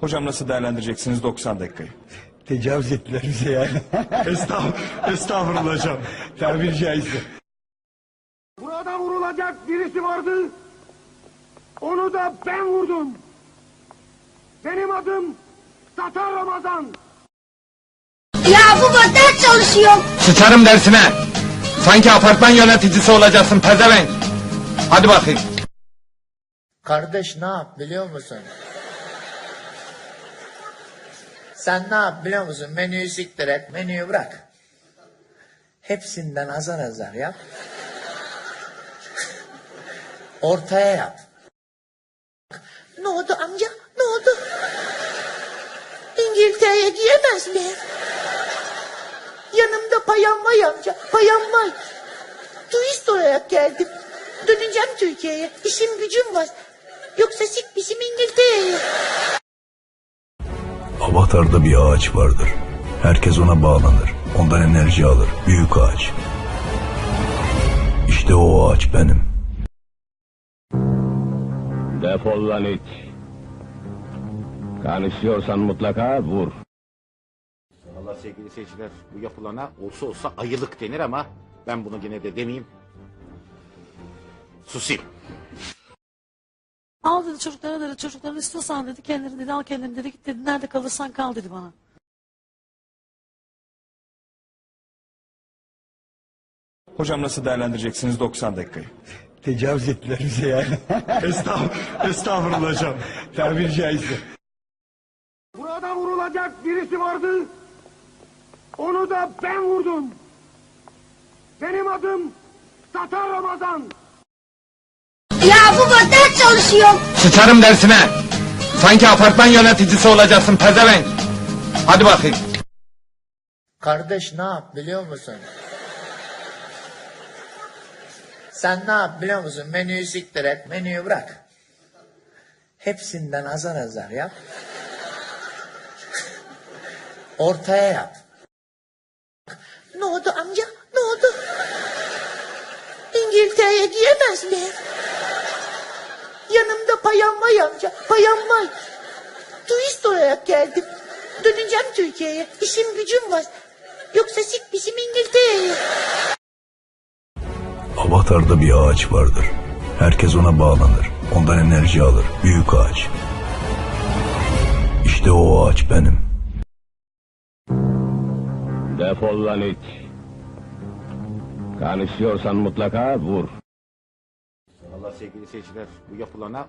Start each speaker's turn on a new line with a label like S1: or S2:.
S1: Hocam nasıl değerlendireceksiniz 90 dakikayı?
S2: Tecavüz ettiler bize yani.
S1: Estağfurullah, estağfurullah hocam.
S2: Tabiri caizse.
S3: Burada vurulacak birisi vardı. Onu da ben vurdum. Benim adım Tatar Ramazan.
S4: Ya bu ders çalışıyor.
S5: Sıçarım dersine. Sanki apartman yöneticisi olacaksın pezevenk. Hadi bakayım.
S6: Kardeş ne yap biliyor musun? Sen ne yap biliyor musun? Menüyü siktir et, menüyü bırak. Hepsinden azar azar yap. Ortaya yap. Ne oldu amca? Ne oldu? İngiltere'ye giyemez miyim? Yanımda payan var amca, payan var. Turist olarak geldim. Döneceğim Türkiye'ye. İşim gücüm var. Yoksa sik bizim İngiltere'ye.
S7: Avatar'da bir ağaç vardır. Herkes ona bağlanır. Ondan enerji alır. Büyük ağaç. İşte o ağaç benim.
S8: Defol lan it. Konuşuyorsan mutlaka vur.
S9: Valla sevgili seyirciler bu yapılana olsa olsa ayılık denir ama ben bunu yine de demeyeyim. Susayım.
S10: Al dedi çocuklara dedi çocukların istiyorsan dedi kendini dedi al kendini dedi git dedi nerede kalırsan kal dedi bana.
S1: Hocam nasıl değerlendireceksiniz 90 dakikayı?
S2: Tecavüz ettiler bize yani.
S1: Estağfurullah, estağfurullah hocam.
S2: Tabiri caizse.
S3: Burada vurulacak birisi vardı. Onu da ben vurdum. Benim adım Tatar Ramazan.
S4: Ya bu ders çalışıyor.
S5: Sıçarım dersine. Sanki apartman yöneticisi olacaksın pezevenk. Hadi bakayım.
S6: Kardeş ne yap biliyor musun? Sen ne yap biliyor musun? Menüyü siktir et, menüyü bırak. Hepsinden azar azar yap. Ortaya yap. Ne oldu amca? Ne oldu? İngiltere'ye giyemez miyim? Yanımda payan var amca, payan var. Turist olarak geldim. Döneceğim Türkiye'ye. İşim gücüm var. Yoksa sik bizim İngiltere'ye.
S7: Avatar'da bir ağaç vardır. Herkes ona bağlanır. Ondan enerji alır. Büyük ağaç. İşte o ağaç benim.
S8: Defol lan it. Konuşuyorsan mutlaka vur.
S9: Sevgili seyirciler bu yapılana